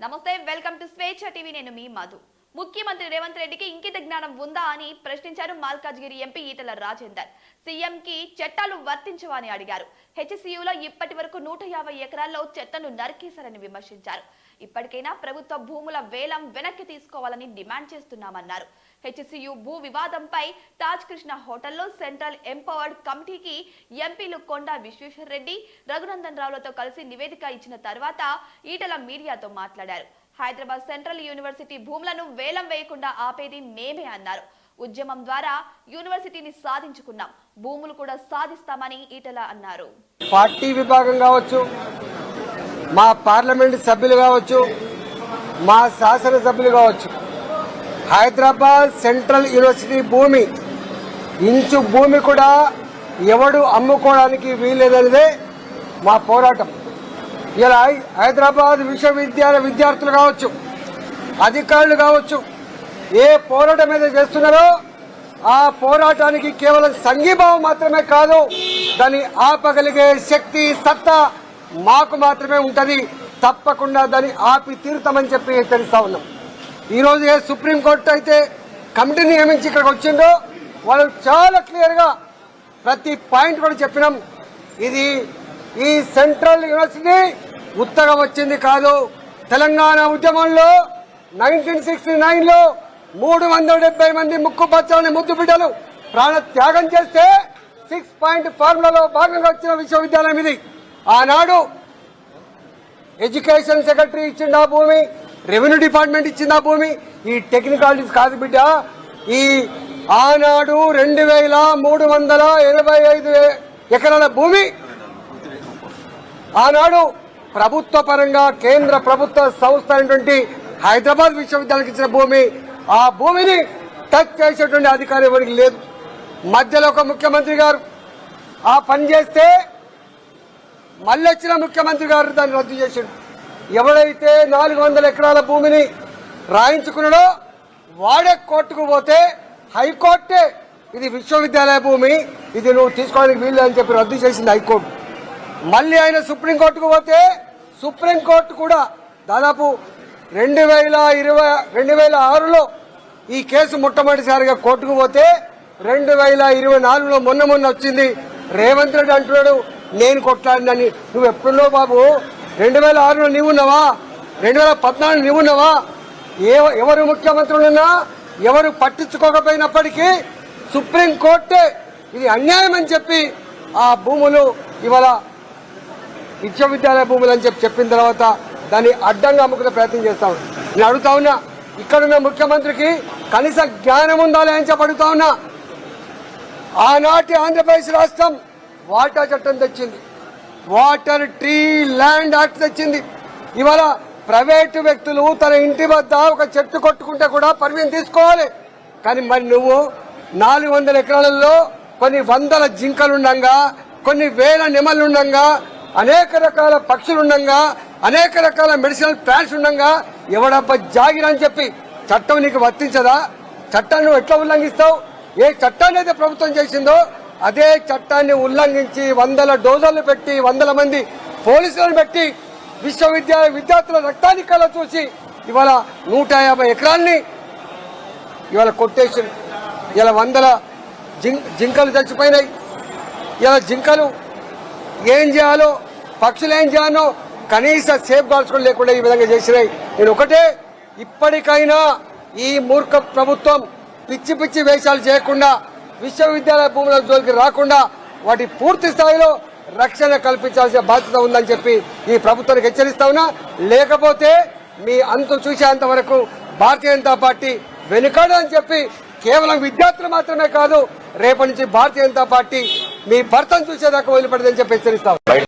నమస్తే welcome to స్వేచ్ఛ TV. నేను మీ మధు. ముఖ్యమంత్రి రేవంత్ రెడ్డికి ఇంకిత జ్ఞానం ఉందా అని ప్రశ్నించారు మల్కాజ్గిరి ఎంపీ ఈటల రాజేందర్. సీఎం కి చట్టాలు వర్తించవా అని అడిగారు. హెచ్సియులో ఇప్పటి వరకు నూట యాభై ఎకరాల్లో చెత్తను నరికేశారని విమర్శించారు. ఇప్పటికైనా ప్రభుత్వ భూముల వేలం వెనక్కి తీసుకోవాలని డిమాండ్ చేస్తున్నామన్నారు. హెచ్సియు భూ వివాదంపై తాజ్ కృష్ణ హోటల్లో సెంట్రల్ ఎంపవర్డ్ కమిటీకి ఎంపీలు కొండా విశ్వేశ్వర్ రెడ్డి రఘునందన్ రావులతో కలిసి నివేదిక ఇచ్చిన తర్వాత ఈటల మీడియాతో మాట్లాడారు. హైదరాబాద్ సెంట్రల్ యూనివర్సిటీ భూములను వేలం వేయకుండా ఆపేది మేమే అన్నారు. ఉద్యమం ద్వారా యూనివర్సిటీని సాధించుకున్నాం. భూములు కూడా సాధిస్తామని ఈటల అన్నారు. పార్టీ విభాగం కావచ్చు మా పార్లమెంట్ సభ్యులు కావచ్చు మా శాసనసభ్యులు కావచ్చు హైదరాబాద్ సెంట్రల్ యూనివర్సిటీ భూమి ఇంచు భూమి కూడా ఎవడు అమ్ముకోవడానికి వీల్లేదనేదే మా పోరాటం. ఇలా హైదరాబాద్ విశ్వవిద్యాలయ విద్యార్థులు కావచ్చు అధికారులు కావచ్చు ఏ పోరాటం మీద చేస్తున్నారో ఆ పోరాటానికి కేవలం సంఘీభావం మాత్రమే కాదు దాన్ని ఆపగలిగే శక్తి సత్తా మాకు మాత్రమే ఉంటుంది. తప్పకుండా దాన్ని ఆపి తీరుతామని చెప్పి తెలుస్తా ఉన్నాం. ఈ రోజు ఏ సుప్రీంకోర్టు అయితే కమిటీని నియమించి ఇక్కడికి వచ్చిందో వాళ్ళు చాలా క్లియర్గా ప్రతి పాయింట్ కూడా చెప్పినాం. ఇది ఈ సెంట్రల్ యూనివర్సిటీ ఉత్తగా వచ్చింది కాదు. తెలంగాణ ఉద్యమంలో నైన్టీన్ సిక్స్టీ నైన్లో మూడు వందల డెబ్బై మంది ముక్కు బచ్చాలని ముద్దు బిడ్డలు ప్రాణ త్యాగం చేస్తే సిక్స్ పాయింట్ ఫార్ములాలో భాగంగా వచ్చిన విశ్వవిద్యాలయం ఇది. ఆనాడు ఎడ్యుకేషన్ సెక్రటరీ ఇచ్చింది ఆ భూమి రెవెన్యూ డిపార్ట్మెంట్ ఇచ్చింది ఆ భూమి ఈ టెక్నికాలిటీస్ కాదు బిడ్డ. ఈ ఆనాడు రెండు వేల మూడు వందల ఎనభై ఐదు ఎకరాల భూమి. ఆనాడు ప్రభుత్వ పరంగా కేంద్ర ప్రభుత్వ సంస్థ అయినటువంటి హైదరాబాద్ విశ్వవిద్యాలయానికి ఇచ్చిన భూమి ఆ భూమిని టచ్ చేసేటువంటి అధికారం ఎవరికి లేదు. మధ్యలో ఒక ముఖ్యమంత్రి గారు. ఆ పని చేస్తే మళ్ళీ వచ్చిన ముఖ్యమంత్రి గారు దాన్ని రద్దు చేశాడు ఎవడైతే నాలుగు వందల ఎకరాల భూమిని రాయించుకున్నాడో వాడే కోర్టుకు పోతే హైకోర్టే ఇది విశ్వవిద్యాలయ భూమి ఇది నువ్వు తీసుకోవడానికి వీలు అని చెప్పి రద్దు చేసింది హైకోర్టు. మళ్ళీ ఆయన సుప్రీంకోర్టుకు పోతే సుప్రీంకోర్టు కూడా దాదాపు రెండు వేల ఇరవై రెండు వేల ఆరులో ఈ కేసు మొట్టమొదటిసారిగా కోర్టుకు పోతే రెండు వేల ఇరవై నాలుగులో మొన్న మొన్న వచ్చింది. రేవంత్ రెడ్డి అంటున్నాడు నేను కొట్లాడినని. నువ్వు ఎప్పుడున్నావు బాబు? రెండు వేల ఆరులో నీవున్నావా రెండు వేల పద్నాలుగు నీవున్నావా ఏ ఎవరు ముఖ్యమంత్రులున్నా ఎవరు పట్టించుకోకపోయినప్పటికీ సుప్రీంకోర్టే ఇది అన్యాయం అని చెప్పి ఆ భూములు ఇవాళ విశ్వవిద్యాలయ భూములు అని చెప్పి చెప్పిన తర్వాత దాన్ని అడ్డంగా అమ్ముకునే ప్రయత్నం చేస్తా. ఉన్నా నేను అడుగుతా ఉన్నా ఇక్కడున్న ముఖ్యమంత్రికి కనీస జ్ఞానం ఉందా అని చెప్పి అడుగుతా ఉన్నా. ఆనాటి ఆంధ్రప్రదేశ్ రాష్ట్రం వాటర్ చట్టం తెచ్చింది. వాటర్ ట్రీ ల్యాండ్ యాక్ట్ తెచ్చింది. ఇవాళ ప్రైవేటు వ్యక్తులు తన ఇంటి వద్ద ఒక చెట్టు కొట్టుకుంటే కూడా పర్మిషన్ తీసుకోవాలి. కానీ మరి నువ్వు నాలుగు వందల ఎకరాలలో కొన్ని వందల జింకలుండగా కొన్ని వేల నెమలుండగా అనేక రకాల పక్షులు ఉండగా అనేక రకాల మెడిసినల్ ప్లాంట్స్ ఉండగా ఎవడబ్బ జాగిరని చెప్పి చట్టం నీకు వర్తించదా? చట్టాన్ని ఎట్లా ఉల్లంఘిస్తావు? ఏ చట్టాన్ని అయితే ప్రభుత్వం చేసిందో అదే చట్టాన్ని ఉల్లంఘించి వందల డోజర్లు పెట్టి వందల మంది పోలీసులను పెట్టి విశ్వవిద్యాలయ విద్యార్థుల రక్తాన్ని కళ్ళ చూసి ఇవాళ నూట యాభై ఎకరాల్ని ఇవాళ కొట్టేసి ఇలా వందల జిం- జింకలు చచ్చిపోయినాయి. ఇలా జింకలు ఏం చేయాలో పక్షులు ఏం చేయాలో కనీస సేఫ్ గార్డ్స్ కూడా లేకుండా ఈ విధంగా చేసినాయి. నేను ఒకటే ఇప్పటికైనా ఈ మూర్ఖ ప్రభుత్వం పిచ్చి పిచ్చి వేషాలు చేయకుండా విశ్వవిద్యాలయ భూముల జోలికి రాకుండా వాటి పూర్తి స్థాయిలో రక్షణ కల్పించాల్సిన బాధ్యత ఉందని చెప్పి ఈ ప్రభుత్వానికి హెచ్చరిస్తా ఉన్నా. లేకపోతే మీ అంతం చూసేంత వరకు భారతీయ జనతా పార్టీ వెనుకాడని చెప్పి కేవలం విద్యార్థులు మాత్రమే కాదు రేపటి నుంచి భారతీయ జనతా పార్టీ మీ భర్తను చూసేదాకా వదిలిపెట్టదని చెప్పి హెచ్చరిస్తా